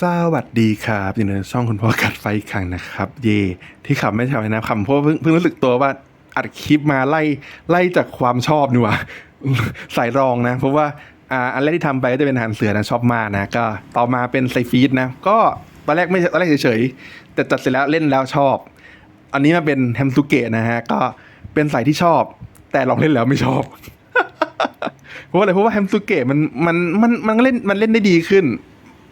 สวัสดีครับอยู่ในช่องคุณพ่อกัดไฟอีกครั้งนะครับ เย่ที่ขับไม่ใช่อะไรนะคำเพราะว่าเพิ่งเพิ่งรู้สึกตัวว่าอัดคลิปมาไล่ไล่จากความชอบนี่ว่าสายรองนะ เพราะว่าอ่าอันแรกที่ทำไปก็จะเป็นหารเสือนะชอบมากนะก็ต่อมาเป็นไซฟีดนะ ก็ตอนแรกไม่ตอนแรกเฉยๆแต่จัดเสร็จแล้วเล่นแล้วชอบ อันนี้มาเป็นแฮมสุเกะนะฮะก็เป็นสายที่ชอบ แต่ลองเล่นแล้วไม่ชอบเพราะอะไรเพราะว่าแฮมสุเกะมันมันมันมันเล่นมันเล่นได้ดีขึ้น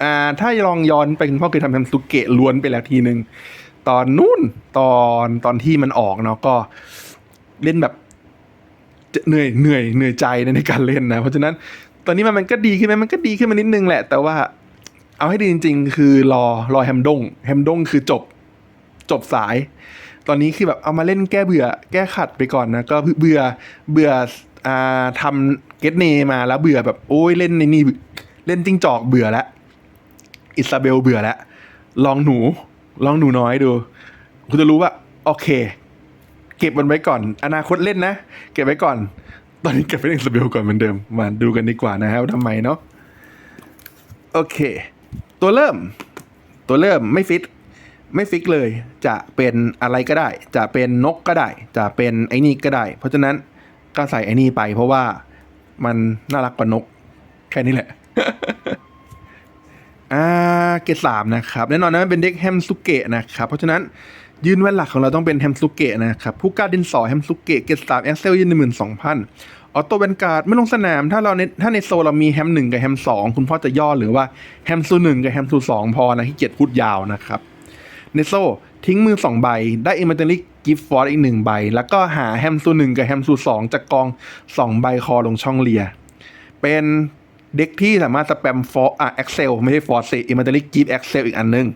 อ่าถ้าลองย้อนไปคุณพ่อเคยทำแฮมสุเกะล้วนไปแล้วทีหนึ่งตอนนู้นตอนตอนที่มันออกเนาะก็เล่นแบบเหนื่อยเหนื่อยเหนื่อยใจในการเล่นนะ เพราะฉะนั้นตอนนี้มันมันก็ดีขึ้นไหมมันก็ดีขึ้นมานิดนึงแหละ แต่ว่าเอาให้ดีจริง ๆ คือรอรอแฮมดงแฮมดงคือจบจบสาย ตอนนี้คือแบบเอามาเล่นแก้เบื่อ แก้ขัดไปก่อนนะก็เบื่อเบื่ออ่าทำเกตเนมาแล้วเบื่อแบบโอ้ยเล่นในนี่เล่นจิ้งจอกเบื่อแล้ว อิซาเบลเบื่อแล้ว ลองหนู ลองหนูน้อยดู คุณจะรู้ว่า โอเค เก็บมันไว้ก่อน อนาคตเล่นนะ เก็บไว้ก่อน ตอนนี้เก็บไว้อิซาเบลก่อนเหมือนเดิม มาดูกันดีกว่านะครับทำไมเนาะโอเค ตัวเริ่ม ตัวเริ่มไม่ฟิต ไม่ฟิกเลย จะเป็นอะไรก็ได้ จะเป็นนกก็ได้ จะเป็นไอ้นี่ก็ได้ เพราะฉะนั้นก็ใส่ไอ้นี่ไป เพราะว่ามันน่ารักกว่านก แค่นี้แหละ อ่าเกรดสามนะครับแน่นอนนะมันเป็นเด็กแฮมสุเกะนะครับ เพราะฉะนั้นยืนแว่นหลักของเราต้องเป็นแฮมสุเกะนะครับผู้กล้าดินสอแฮมสุเกะเกรดสามแอคเซลยืนหนึ่งหมื่นสองพันออโต้แวนการ์ดไม่ลงสนามถ้าเราในถ้าในโซเรามีแฮมหนึ่งกับแฮมสองคุณพ่อจะย่อหรือว่าแฮมซูหนึ่งกับแฮมซูสองพอนะที่เกียจพูดยาวนะครับในโซ่ทิ้งมือสองใบ ได้อิมเมอร์เลี่กิฟต์ฟอร์ดอีกหนึ่งใบ แล้วก็หาแฮมซูหนึ่งกับแฮมซูสองจากกองสองใบคอลงช่องเลีย เป็น เด็กที่สามารถสแปมฟอร์อะ Excel ไม่ใช่ฟอร์เซอิมเมอร์ลี่กิฟต์ Excel อีกอันหนึง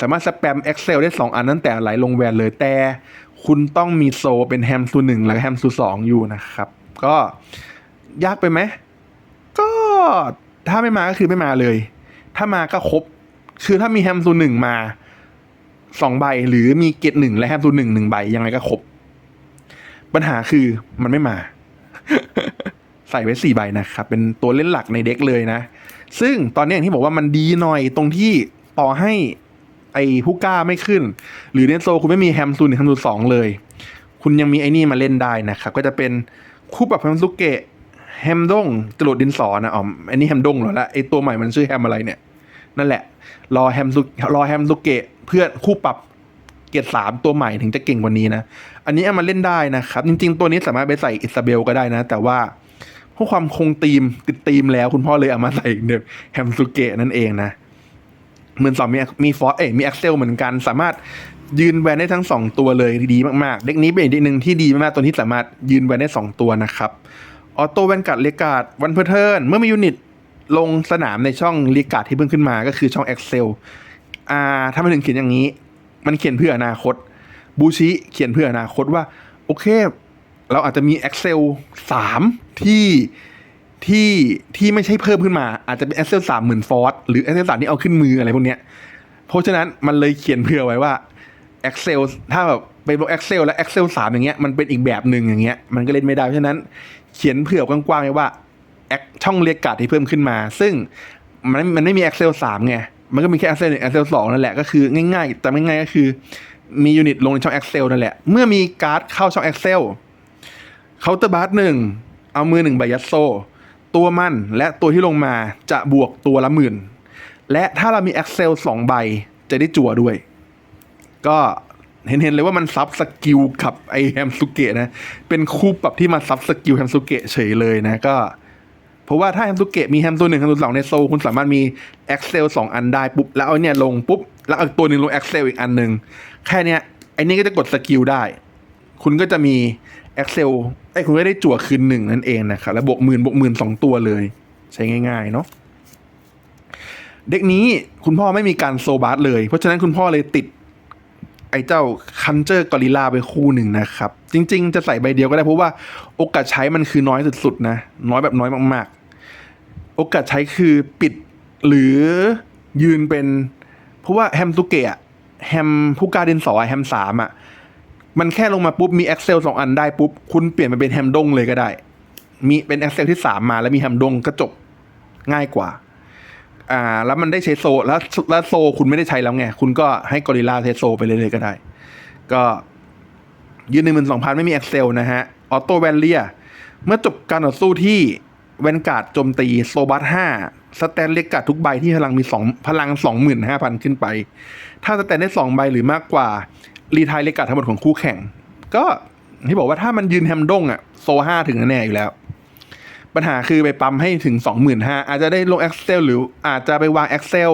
สามารถสแปม Excel ได้ 2 อันนั้นแต่ไหลลงแวนเลยแต่ คุณต้องมีโซเป็นแฮมซูหนึ่งและแฮมซูสองอยู่นะครับ ก็ยากไปไหม ก็ถ้าไม่มาก็คือไม่มาเลย ถ้ามาก็ครบ คือถ้ามีแฮมซูหนึ่งมาสองใบหรือมีเกตหนึ่งและแฮมซูหนึ่งหนึ่งใบยังไงก็ครบ ปัญหาคือมันไม่มา ใส่ไว้สี่ใบนะครับ เป็นตัวเล่นหลักในเด็กเลยนะ ซึ่งตอนนี้อย่างที่บอกว่ามันดีหน่อยตรงที่ต่อให้ไอ้ผู้กล้าไม่ขึ้น หรือเนโซคุณไม่มีแฮมซูนหรือแฮมซูสองเลย คุณยังมีไอ้นี่มาเล่นได้นะครับ ก็จะเป็นคู่ปรับแฮมซุเกะแฮมดงจรวดดินสอนะอ๋ออันนี้แฮมดงเหรอละไอ้ตัวใหม่มันชื่อแฮมอะไรเนี่ย นั่นแหละ รอแฮมซุรอแฮมซุเกะเพื่อนคู่ปรับเกรดสามตัวใหม่ถึงจะเก่งกว่านี้นะ อันนี้เอามาเล่นได้นะครับ จริง ๆ ตัวนี้สามารถไปใส่อิซาเบลก็ได้นะ แต่ว่า เพื่อความคงธีมติดธีมแล้วคุณพ่อเลยเอามาใส่เนี่ยแฮมซุเกะนั่นเองนะเหมือนสองมีมีฟอสเอมีแอคเซลเหมือนกันสามารถยืนแวนได้ทั้งสองตัวเลยดีมากๆ เด็กนี้เป็นอีกเด็กหนึ่งที่ดีมากๆตัวที่สามารถยืนแวนได้สองตัวนะครับออโต้แวนการ์ดเลกาดวันเพอร์เทิร์นเมื่อมียูนิตลงสนามในช่องเลกาดที่เพิ่งขึ้นมาก็คือช่อง Excel อ่าถ้ามันถึงเขียนอย่างนี้ มันเขียนเพื่ออนาคตบูชิเขียนเพื่ออนาคตว่า โอเค เราอาจจะมี Excel 3 ที่ที่ที่ไม่ใช่เพิ่มขึ้นมา อาจจะเป็น Excel 3 0,000ฟอร์หรือ Excel 3ที่เอาขึ้นมืออะไรพวกเนี้ยเพราะฉะนั้นมันเลยเขียนเผื่อไว้ว่า Excel ถ้าแบบไปลง Excel แล้ว Excel 3 อย่างเงี้ยมันเป็นอีกแบบหนึ่งอย่างเงี้ยมันก็เล่นไม่ได้เพราะฉะนั้นเขียนเผื่อกว้างๆไว้ว่าช่องเรียกการ์ดที่เพิ่มขึ้นมา ซึ่งมันมันไม่มี Excel 3 ไง มันก็มีแค่ Excel 1 Excel 2 นั่นแหละ ก็คือง่ายๆแต่ไม่ง่ายก็คือมียูนิตลงในช่อง Excel นั่นแหละ เมื่อมีการ์ดเข้าช่อง Excel เคาน์เตอร์บาร์หนึ่งเอามือหนึ่งใบยัดโซ่ตัวมันและตัวที่ลงมาจะบวกตัวละหมื่น และถ้าเรามี Excel 2ใบจะได้จั่วด้วย ก็เห็นเห็นเลยว่ามันซับสกิลกับไอแฮมสุเกะนะ เป็นคู่ปรับที่มาซับสกิลแฮมสุเกะเฉยเลยนะก็ เพราะว่าถ้าแฮมสุเกะมีแฮมตัวหนึ่งแฮมตัวสองในโซคุณสามารถมี Excel สองอันได้ปุ๊บ แล้วเอาเนี่ยลงปุ๊บ แล้วเอาตัวหนึ่งลง Excel อีกอันหนึ่งแค่เนี้ยไอ้นี่ก็จะกดสกิลได้ คุณก็จะมี Excel ไอ้คุณก็ได้จั่วคืนหนึ่งนั่นเองนะครับแล้วบวกหมื่นบวกหมื่นสองตัวเลย ใช้ง่ายๆเนาะเด็กนี้คุณพ่อไม่มีการโซบาร์เลย เพราะฉะนั้นคุณพ่อเลยติด ไอ้เจ้าคันเจอร์กอริลลาไปคู่หนึ่งนะครับ จริง ๆ จะใส่ใบเดียวก็ได้เพราะว่าโอกาสใช้มันคือน้อยสุดๆนะน้อยแบบน้อยมากๆ โอกาสใช้คือปิดหรือยืนเป็น เพราะว่าแฮมซุเกะแฮมผู้กล้าดินสอแฮมสามอะ มันแค่ลงมาปุ๊บมี Excel สองอันได้ปุ๊บ คุณเปลี่ยนมาเป็นแฮมดงเลยก็ได้ มีเป็น Excel ที่สามมาแล้วมีแฮมดงก็จบง่ายกว่า อ่า แล้วมันได้ใช้โซ แล้วแล้วโซคุณไม่ได้ใช้แล้วไง คุณก็ให้กอริลลาเทสโซไปเลยๆก็ได้ ก็ยืนหนึ่งหมื่นสองพันไม่มี Excel นะฮะออโต้แวนเลียเมื่อจบการต่อสู้ที่แวนการ์ดโจมตีโซบัสห้าสแตนเล็กกาดทุกใบที่พลังมีสองพลังสองหมื่นห้าพันขึ้นไป ถ้าสแตนได้สองใบหรือมากกว่า รีไทายเล็กกาทั้งหมดของคู่แข่ง ก็ที่บอกว่าถ้ามันยืนแฮมดงอะโซห้าถึงแน่อยู่แล้ว ปัญหาคือไปปั๊มให้ถึง 25,000อาจจะได้ลง Excel หรืออาจจะไปวาง Excel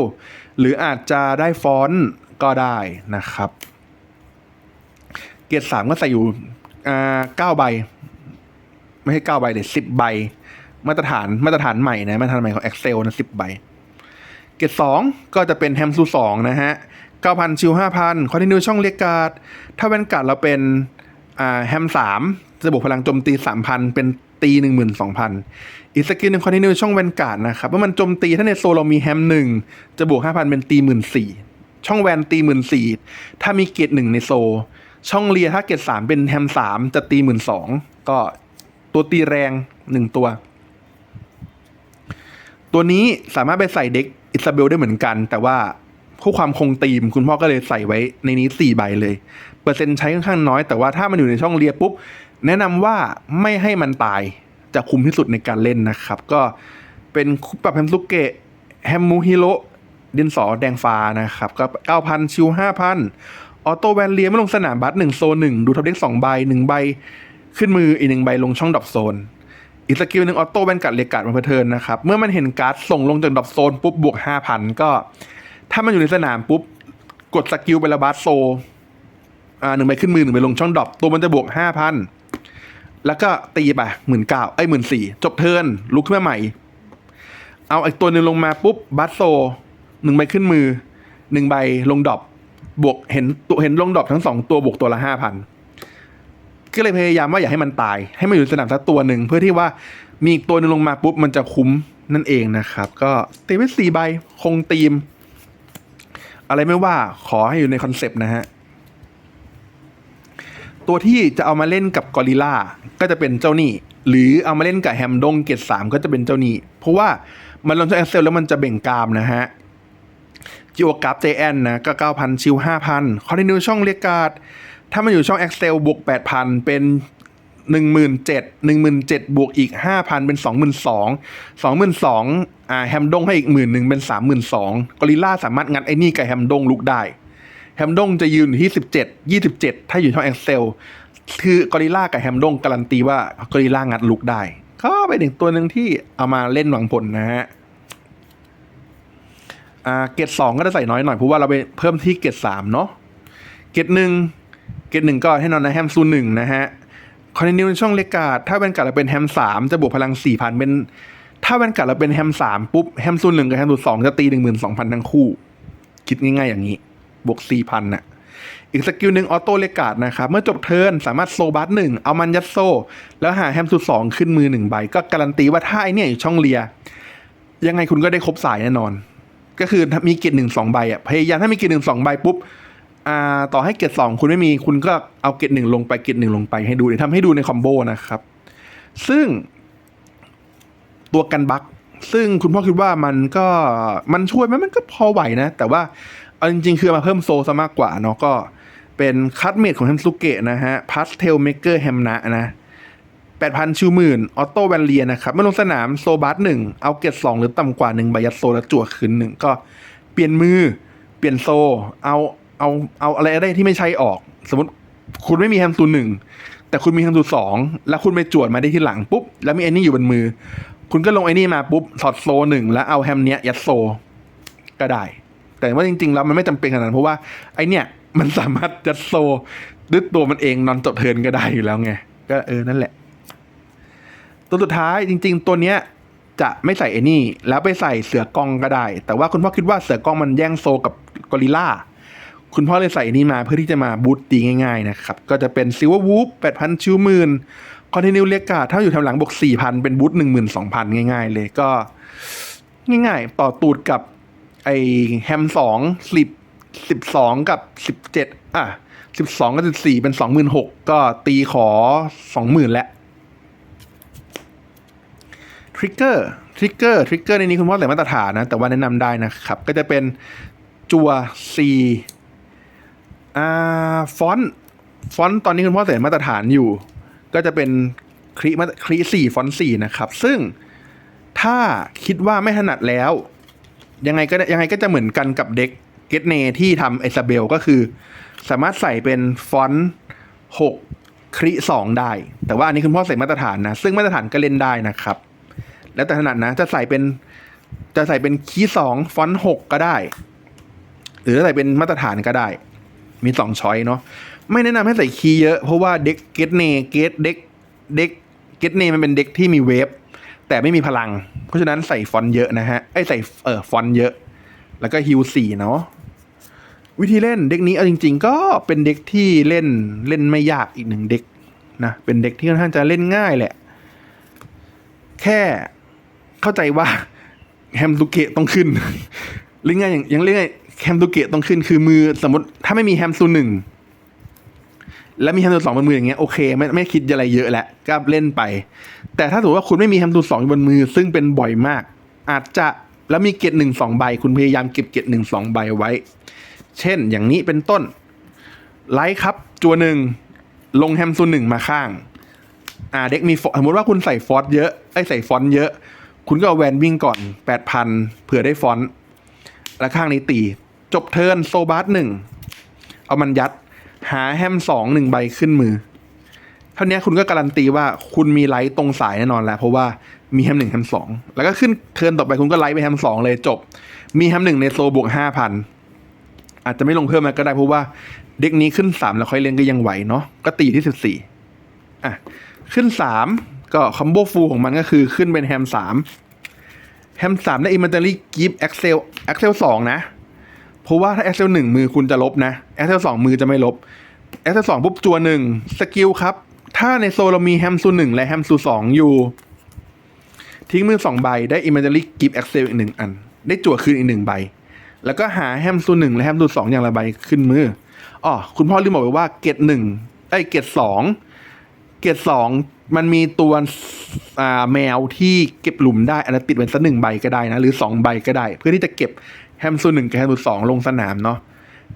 หรืออาจจะได้ฟอนต์ก็ได้นะครับ เกียร์สามก็ใส่อยู่เก้าใบ ไม่ใช่เก้าใบเลยสิบใบ มาตรฐานมาตรฐานใหม่นะ มาตรฐานใหม่ของ Excel นะสิบใบ เกียร์สองก็จะเป็นแฮมซูสองนะฮะ เก้าพันชิวห้าพันคอนติเนียช่องเรียกการ์ด ถ้าแวนการ์ดเราเป็นแฮมสามจะบวกพลังโจมตีสามพันเป็นตีหนึ่งหมื่นสองพันอีกสกิลหนึ่งคอนติเนียช่องแวนการ์ดนะครับเมื่อมันโจมตีถ้าในโซเรามีแฮมหนึ่งจะบวกห้าพันเป็นตีหมื่นสี่ช่องแวนตีหมื่นสี่ถ้ามีเกียร์หนึ่งในโซ ช่องเลียถ้าเกียร์สามเป็นแฮมสามจะตีหมื่นสองก็ตัวตีแรงหนึ่งตัว ตัวนี้สามารถไปใส่เด็กอิซาเบลได้เหมือนกัน แต่ว่า เพื่อความคงตีมคุณพ่อก็เลยใส่ไว้ในนี้สี่ใบเลย เปอร์เซ็นต์ใช้ค่อนข้างน้อยแต่ว่าถ้ามันอยู่ในช่องเลียปุ๊บ แนะนำว่าไม่ให้มันตายจะคุ้มที่สุดในการเล่นนะครับ ก็เป็นคุปรับแฮมซุเกะแฮมมูฮิโรดินสอแดงฟ้านะครับ ก็เก้าพันชิวห้าพันออโต้แวนเลียไม่ลงสนามบัสหนึ่งโซนหนึ่งดูท็อปเด็กสองใบหนึ่งใบ ขึ้นมืออีกหนึ่งใบลงช่องดรอปโซนอีกสกิลหนึ่งออโต้แวนกัดเลกัดมาเพอเทิร์นนะครับ เมื่อมันเห็นการ์ดส่งลงจากดรอปโซนปุ๊บบวกห้าพันก็ ถ้ามันอยู่ในสนามปุ๊บ กดสกิลไปละบัสโซ อ่าหนึ่งใบขึ้นมือหนึ่งใบลงช่องดรอปตัวมันจะบวกห้าพันแล้วก็ตีไปหมื่นเก้าไอ้หมื่นสี่จบเทิร์นลุกขึ้นมาใหม่ เอาอีกตัวหนึ่งลงมาปุ๊บบัสโซหนึ่งใบขึ้นมือหนึ่งใบลงดรอปบวกเห็นตัวเห็นลงดรอปทั้งสองตัวบวกตัวละห้าพันก็เลยพยายามว่าอย่าให้มันตาย ให้มันอยู่สนามสักตัวหนึ่งเพื่อที่ว่ามีอีกตัวหนึ่งลงมาปุ๊บมันจะคุ้มนั่นเองนะครับ ก็ตีไว้สี่ใบคงตีม อะไรไม่ว่าขอให้อยู่ในคอนเซปต์นะฮะ ตัวที่จะเอามาเล่นกับกอริลลาก็จะเป็นเจ้านี่ หรือเอามาเล่นกับแฮมดงเกตสามก็จะเป็นเจ้านี่ เพราะว่ามันลงช่องเอ็กเซลแล้วมันจะเบ่งกรามนะฮะจิวกราฟ JN นนะก็9,000ชิว5,000คอนติเนียช่องเรียกการ์ดถ้ามันอยู่ช่อง Excel บวก8,000 เป็น 17,000 17,000บวกอีก5,000เป็น22,000 22,000อ่าแฮมดงให้อีก11,000เป็น32,000กอริลลาสามารถงัดไอ้นี่กับแฮมดงลุกได้ แฮมดงจะยืนอยู่ที่17 27ถ้าอยู่ช่อง Excel คือกอริลลากับแฮมดงการันตีว่ากอริลลางัดลุกได้ ก็เป็นอีกตัวหนึ่งที่เอามาเล่นหวังผลนะฮะอ่าเกรดสองก็จะใส่น้อยหน่อยเพราะว่าเราไปเพิ่มที่เกรดสามเนาะเกรดหนึ่งเกรดหนึ่งก็ให้นอนนะแฮมซูหนึ่งนะฮะ คอนติเนียช่องเลกาดถ้าเป็นกัดเราเป็นแฮมสามจะบวกพลังสี่พันเป็นถ้าเป็นกัดเราเป็นแฮมสามปุ๊บแฮมซูหนึ่งกับแฮมซูสองจะตีหนึ่งหมื่นสองพันทั้งคู่ คิดง่ายๆอย่างนี้ บวกสี่พันน่ะอีกสกิลหนึ่งออโต้เลกาดนะครับ เมื่อจบเทิร์นสามารถโซบัสหนึ่งเอามันยัดโซ แล้วหาแฮมซูสองขึ้นมือหนึ่งใบ ก็การันตีว่าถ้าไอเนี่ยอยู่ช่องเลีย ยังไงคุณก็ได้ครบสายแน่นอน ก็คือมีเกรดหนึ่งสองใบอะพยายามถ้ามีเกรดหนึ่งสองใบปุ๊บ ต่อให้เกรดสองคุณไม่มีคุณก็เอาเกรดหนึ่งลงไปเกรดหนึ่งลงไปให้ดูเดี๋ยวทำให้ดูในคอมโบนะครับ ซึ่งตัวกันบักซึ่งคุณพ่อคิดว่ามันก็มันช่วยไหมมันก็พอไหวนะ แต่ว่าเอาจริงๆ คือมาเพิ่มโซซะมากกว่าเนาะก็เป็นคัตเมดของแฮมสุเกะนะฮะพาสเทลเมเกอร์แฮมนะนะแปดพันชิวหมื่นออโต้แวนเลียนะครับเมื่อลงสนามโซบัสหนึ่งเอาเกตสองหรือต่ำกว่าหนึ่งใบยัดโซแล้วจั่วคืนหนึ่งก็เปลี่ยนมือ เปลี่ยนโซ เอา เอาเอาอะไรได้ที่ไม่ใช้ออก สมมติคุณไม่มีแฮมตูหนึ่งแต่คุณมีแฮมตูสองแล้วคุณไปจวดมาได้ที่หลังปุ๊บแล้วมีไอ้นี่อยู่บนมือ คุณก็ลงไอ้นี่มาปุ๊บถอดโซหนึ่งแล้วเอาแฮมเนี้ยยัดโซก็ได้ แต่ว่าจริง ๆ แล้วมันไม่จำเป็นขนาดนั้นเพราะว่าไอเนี้ยมันสามารถยัดโซด้วยตัวมันเองนอนจบเทินก็ได้อยู่แล้วไงก็เออนั่นแหละ ตัวสุดท้ายจริง ๆ ตัวเนี้ยจะไม่ใส่ไอ้นี่ แล้วไปใส่เสือกองก็ได้ แต่ว่าคุณพ่อคิดว่าเสือกองมันแย่งโซกับกอริลลา คุณพ่อเลยใส่นี้มาเพื่อที่จะมาบูตตีง่ายๆนะครับ ก็จะเป็นซิลเวอร์วูฟแปดพันชิวหมื่นคอนตินียเรียกาถ้าอยู่ทางหลังบวกสี่พันเป็นบูตหนึ่งหมื่นสองพันง่ายๆ เลยก็ ง่ายๆ ต่อตูดกับไอแฮมสองสิบสิบสองกับสิบเจ็ดอะสิบสองกับสิบสี่เป็นสองหมื่นหกก็ตีขอสองหมื่นแล้วทริกเกอร์ทริกเกอร์ทริกเกอร์ในนี้คุณพ่อใส่มาตรฐานนะ แต่ว่าแนะนำได้นะครับ ก็จะเป็นจัว C อ่าฟอนต์ฟอนต์ตอนนี้คุณพ่อใส่มาตรฐานอยู่ ก็จะเป็นคลิมาคลิสี่ฟอนต์สี่นะครับ ซึ่งถ้าคิดว่าไม่ถนัดแล้ว ยังไงก็ยังไงก็จะเหมือนกันกับเด็กเกตเนที่ทำเอซาเบลก็คือ สามารถใส่เป็นฟอนต์หกคลิสองได้ แต่ว่าอันนี้คุณพ่อใส่มาตรฐานนะ ซึ่งมาตรฐานก็เล่นได้นะครับ แล้วแต่ถนัดนะจะใส่เป็นจะใส่เป็นคีสองฟอนต์หกก็ได้ หรือใส่เป็นมาตรฐานก็ได้ มีสองช้อยเนาะไม่แนะนำให้ใส่คีย์เยอะ เพราะว่าเด็กเกตเนเกตเด็กเด็กเกตเนมันเป็นเด็กที่มีเวฟแต่ไม่มีพลัง เพราะฉะนั้นใส่ฟอนต์เยอะนะฮะไอใส่เออฟอนต์เยอะ แล้วก็ฮิวสี่เนาะวิธีเล่นเด็กนี้เอาจริง ๆ ก็เป็นเด็กที่เล่นเล่นไม่ยากอีกหนึ่งเด็กนะเป็นเด็กที่ค่อนข้างจะเล่นง่ายแหละ แค่เข้าใจว่าแฮมตุเกะต้องขึ้นเล่นง่ายอย่างยังเล่นง่าย แฮมตุเกะต้องขึ้นคือมือสมมติถ้าไม่มีแฮมซูหนึ่งแล้วมีแฮมซูสองบนมืออย่างเงี้ยโอเคไม่ไม่คิดอะไรเยอะแหละก็เล่นไป แต่ถ้าสมมติว่าคุณไม่มีแฮมซูสองบนมือ ซึ่งเป็นบ่อยมาก อาจจะแล้วมีเกตหนึ่งสองใบ คุณพยายามเก็บเกตหนึ่งสองใบไว้ เช่นอย่างนี้เป็นต้นไลท์ครับ จัวหนึ่งลงแฮมซูหนึ่งมาข้าง อ่าเด็กมีฟอสมมติว่าคุณใส่ฟอนต์เยอะไอ้ใส่ฟอนต์เยอะ คุณก็เอาแวนวิ่งก่อนแปดพันเผื่อได้ฟอนต์แล้วข้างนี้ตี จบเทิร์นโซบาร์หนึ่งเอามันยัด หาแฮมสองหนึ่งใบขึ้นมือ เท่านี้คุณก็การันตีว่าคุณมีไลท์ตรงสายแน่นอนแล้ว เพราะว่ามีแฮมหนึ่งแฮมสองแล้วก็ขึ้นเทิร์นต่อไปคุณก็ไลท์ไปแฮมสองเลยจบ มีแฮมหนึ่งในโซบวกห้าพันอาจจะไม่ลงเพิ่มมาก็ได้เพราะว่าเด็กนี้ขึ้นสามแล้วค่อยเล่นก็ยังไหวเนาะก็ตีที่สิบสี่อะขึ้นสามก็คอมโบฟูลของมันก็คือขึ้นเป็นแฮมสามแฮมสามได้อิมเมอรี่กิฟต์เอ็กเซลเอ็กเซลสองนะ เพราะว่าถ้าเอ็กเซลหนึ่งมือคุณจะลบนะเอ็กเซลสองมือจะไม่ลบเอ็กเซลสองปุ๊บจัวหนึ่งสกิลครับ ถ้าในโซลเรามีแฮมซูหนึ่งและแฮมซูสองอยู่ ทิ้งมือสองใบได้อิมเมอรี่กิฟต์เอ็กเซลอีกหนึ่งอัน ได้จั่วคืนอีกหนึ่งใบ แล้วก็หาแฮมซูหนึ่งและแฮมซูสองอย่างละใบขึ้นมืออ๋อคุณพ่อลืมบอกไปว่าเกตหนึ่งไอ้เกตสองเกตสองมันมีตัวอ่าแมวที่เก็บหลุมได้อันนั้นติดไว้สักหนึ่งใบก็ได้นะ หรือสองใบก็ได้ เพื่อที่จะเก็บ แฮมซูหนึ่งกับแฮมซูสองลงสนามเนาะ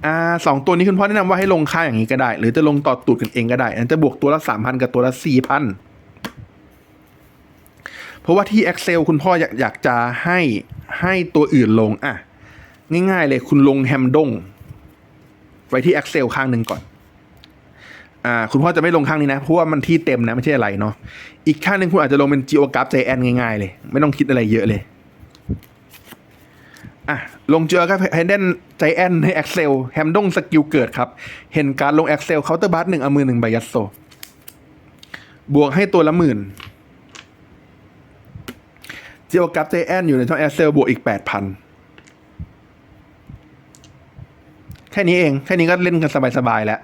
อ่าสองตัวนี้คุณพ่อแนะนำว่าให้ลงค่าอย่างนี้ก็ได้ หรือจะลงต่อตูดกันเองก็ได้อันจะบวกตัวละสามพันกับตัวละสี่พันเพราะว่าที่ Excel คุณพ่ออยากอยากจะให้ให้ตัวอื่นลงอะง่ายๆเลยคุณลงแฮมดง ไว้ที่ Excel ข้างหนึ่งก่อนอ่าคุณพ่อจะไม่ลงข้างนี้นะ เพราะว่ามันที่เต็มนะ ไม่ใช่อะไรเนาะอีกข้างหนึ่งคุณอาจจะลงเป็น GeoGraph JN ง่ายๆเลย ไม่ต้องคิดอะไรเยอะเลย อะลง GeoGraph Hidden JN ใน Excel แฮมดงสกิลเกิดครับ เห็นการลง Excel Counter Bar หนึ่งเอามือหนึ่งใบยัดโซ บวกให้ตัวละหมื่นเจียวกับเจแอนอยู่ในช่องแอสเซลบวกอีกแปดพันแค่นี้เอง แค่นี้ก็เล่นกันสบายๆแล้ว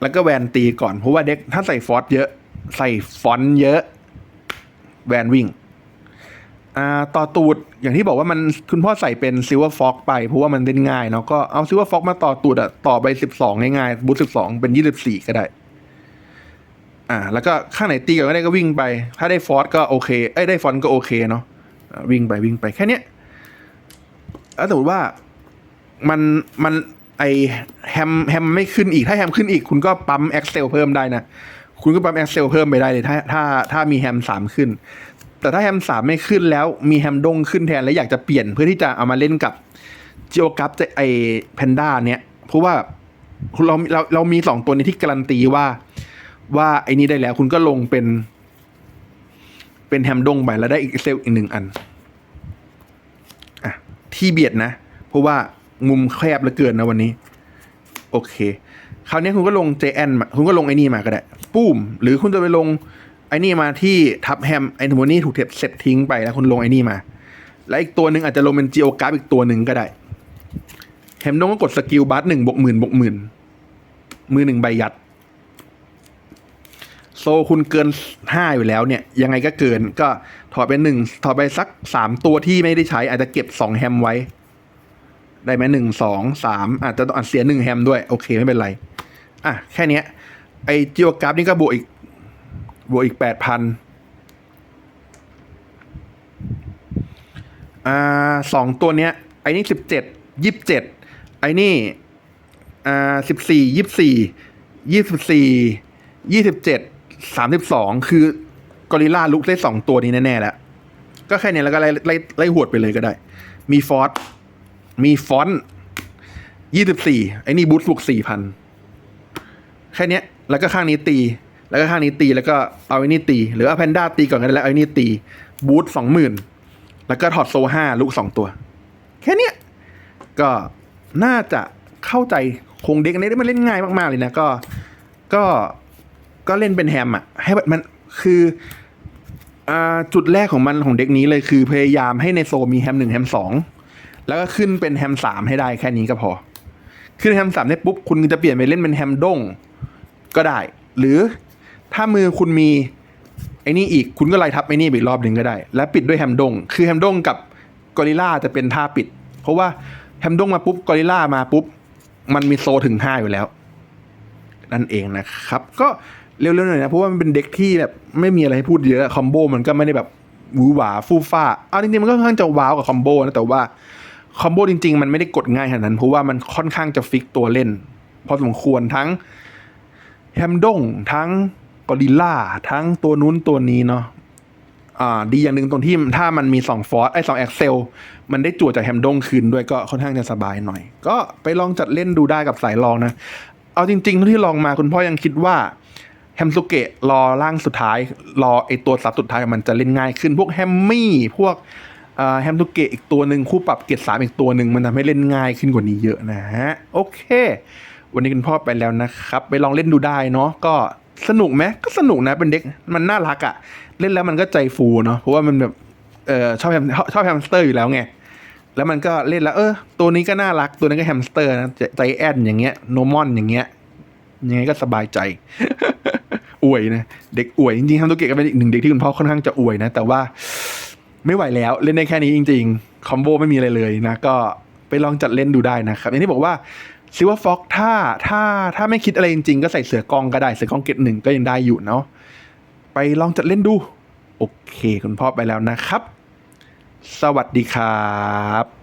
แล้วก็แวนตีก่อน เพราะว่าเด็กถ้าใส่ฟอสเยอะ ใส่ฟอนต์เยอะ แวนวิ่ง ต่อตูดอย่างที่บอกว่ามันคุณพ่อใส่เป็นซิลเวอร์ฟ็อกไป เพราะว่ามันเล่นง่ายเนาะก็เอาซิลเวอร์ฟ็อกมาต่อตูดอะต่อไปสิบสองง่ายๆบูทสิบสองเป็นยี่สิบสี่ก็ได้ อ่า แล้วก็ข้างไหนตีก่อนก็ได้ก็วิ่งไป ถ้าได้ฟอสก็โอเคเอ้ยได้ฟอนก็โอเคเนาะวิ่งไปวิ่งไปแค่เนี้ยแล้วสมมติว่ามันมันไอแฮมแฮมไม่ขึ้นอีกถ้าแฮมขึ้นอีก คุณก็ปั๊ม Excel เพิ่มได้นะ คุณก็ปั๊ม Excel เพิ่มไปได้เลยถ้าถ้าถ้ามีแฮมสามขึ้น แต่ถ้าแฮมสามไม่ขึ้นแล้วมีแฮมดงขึ้นแทนแล้วอยากจะเปลี่ยนเพื่อที่จะเอามาเล่นกับ g e o g r a p h ไอแพนด้าเนี้ยเพราะว่าเราเราเรามีสองตัวนี้ที่การันตีว่า ว่าไอ้นี้ได้แล้วคุณก็ลงเป็น เป็นแฮมดงไปแล้วได้อีกเซลล์อีกหนึ่งอันอะที่เบียดนะ เพราะว่ามุมแคบเหลือเกินนะวันนี้ โอเค คราวนี้คุณก็ลง JN มาคุณก็ลงไอ้นี่มาก็ได้ ปุ้ม หรือคุณจะไปลง ไอ้นี่มาที่ทับแฮมไอ้ตัวนี้ถูกเทปเสร็จทิ้งไปแล้วคุณลงไอ้นี่มา แล้วอีกตัวหนึ่งอาจจะลงเป็น g e o g r a p h อีกตัวหนึ่งก็ได้ แฮมดงก็กดสกิลบัสหนึ่งบวกหมื่นบวกหมื่นมือหนึ่งใบยัด โซคุณเกินห้าอยู่แล้วเนี่ย ยังไงก็เกินก็ถอดไปหนึ่งถอดไปสักสามตัวที่ไม่ได้ใช้ อาจจะเก็บสองแฮมไว้ ได้ไหมหนึ่งสองสามอาจจะต้องอัดเสียหนึ่งแฮมด้วย โอเคไม่เป็นไร อะ แค่เนี้ยไอจิโอกราฟนี่ก็บวกอีก บวกอีกแปดพันอ่าสองตัวเนี้ย ไอ้นี่สิบเจ็ดยี่สิบเจ็ดไอ้นี่อ่าสิบสี่ยี่สิบสี่ยี่สิบสี่ยี่สิบเจ็ดสามสิบสองคือกอริลลาลุกได้สองตัวนี้แน่ๆแล้ว ก็แค่นี้แล้วก็ไล่ไล่ไล่หวดไปเลยก็ได้ มีฟอสมีฟอนยี่สิบสี่ไอ้นี่บูทฟุกสี่พันแค่นี้แล้วก็ข้างนี้ตี แล้วก็ข้างนี้ตีแล้วก็เอาไอ้นี่ตี หรือเอาแพนด้าตีก่อนก็ได้แล้วเอาไอ้นี่ตีบูทสองหมื่นแล้วก็ถอดโซห้าลูกสองตัว แค่เนี้ยก็น่าจะเข้าใจคงเด็กอันนี้ได้มันเล่นง่ายมาก ๆ เลยนะก็ก็ก็เล่นเป็นแฮมอะ ให้มันคืออ่าจุดแรกของมันของเด็กนี้เลยคือพยายามให้ในโซมีแฮมหนึ่งแฮมสองแล้วก็ขึ้นเป็นแฮมสามให้ได้แค่นี้ก็พอ ขึ้นแฮมสามได้ปุ๊บคุณจะเปลี่ยนไปเล่นเป็นแฮมด้งก็ได้ หรือ ถ้ามือคุณมีไอ้นี่อีกคุณก็ไล่ทับไอ้นี่ไปอีกรอบหนึ่งก็ได้ แล้วปิดด้วยแฮมด้งคือแฮมด้งกับกอริลลาจะเป็นท่าปิด เพราะว่าแฮมด้งมาปุ๊บกอริลลามาปุ๊บ มันมีโซถึงห้าอยู่แล้ว นั่นเองนะครับ ก็เร็วๆหน่อยนะเพราะว่ามันเป็นเด็กที่แบบไม่มีอะไรให้พูดเยอะคอมโบมันก็ไม่ได้แบบหวือหวาฟู่ฟ้าเอาจริงๆมันก็ค่อนข้างจะว้าวกับคอมโบนะแต่ว่าคอมโบจริง ๆ มันไม่ได้กดง่ายขนาดนั้น เพราะว่ามันค่อนข้างจะฟิกตัวเล่น พอสมควรทั้งแฮมดงทั้ง กอริลล่าทั้งตัวนู้นตัวนี้เนาะอ่าดีอย่างหนึ่งตรงที่ถ้ามันมีสองฟอร์สไอ้สองแอคเซลมันได้จวดจากแฮมดงคืนด้วยก็ค่อนข้างจะสบายหน่อย ก็ไปลองจัดเล่นดูได้กับสายลองนะ เอาจริงๆเท่าที่ลองมาคุณพ่อยังคิดว่าแฮมสุเกะรอร่างสุดท้าย รอไอตัวซับสุดท้ายมันจะเล่นง่ายขึ้น พวกแฮมมี่พวกแฮมสุเกะอีกตัวหนึ่งคู่ปรับเกียรดสามอีกตัวหนึ่งมันทำให้เล่นง่ายขึ้นกว่านี้เยอะนะฮะโอเค วันนี้คุณพ่อไปแล้วนะครับ ไปลองเล่นดูได้เนาะก็ สนุกไหมก็สนุกนะเป็นเด็กมันน่ารักอะ่ะ เล่นแล้วมันก็ใจฟูเนาะเพราะว่ามันแบบเออชอบแฮมชอบแฮมสเตอร์อยู่แล้วไงแล้วมันก็เล่นแล้ว เออ ตัวนี้ก็น่ารักตัวนั้นก็แฮมสเตอร์นะใจแอนอย่างเงี้ยโนมอนอย่างเงี้ยยังไงก็สบายใจ อวยนะ เด็กอวยจริงๆฮัมโตเกะก็เป็นอีกหนึ่งเด็กที่คุณพ่อค่อนข้างจะอวยนะ แต่ว่าไม่ไหวแล้วเล่นได้แค่นี้จริง ๆ คอมโบไม่มีอะไรเลยนะ ก็ไปลองจัดเล่นดูได้นะครับอย่างที่บอกว่า ซิว่าฟ็อกถ้าถ้าถ้าไม่คิดอะไรจริงๆ ก็ใส่เสือกองก็ได้เสือกองเกตหนึ่งก็ยังได้อยู่เนาะไปลองจัดเล่นดู โอเค คุณพ่อไปแล้วนะครับ สวัสดีครับ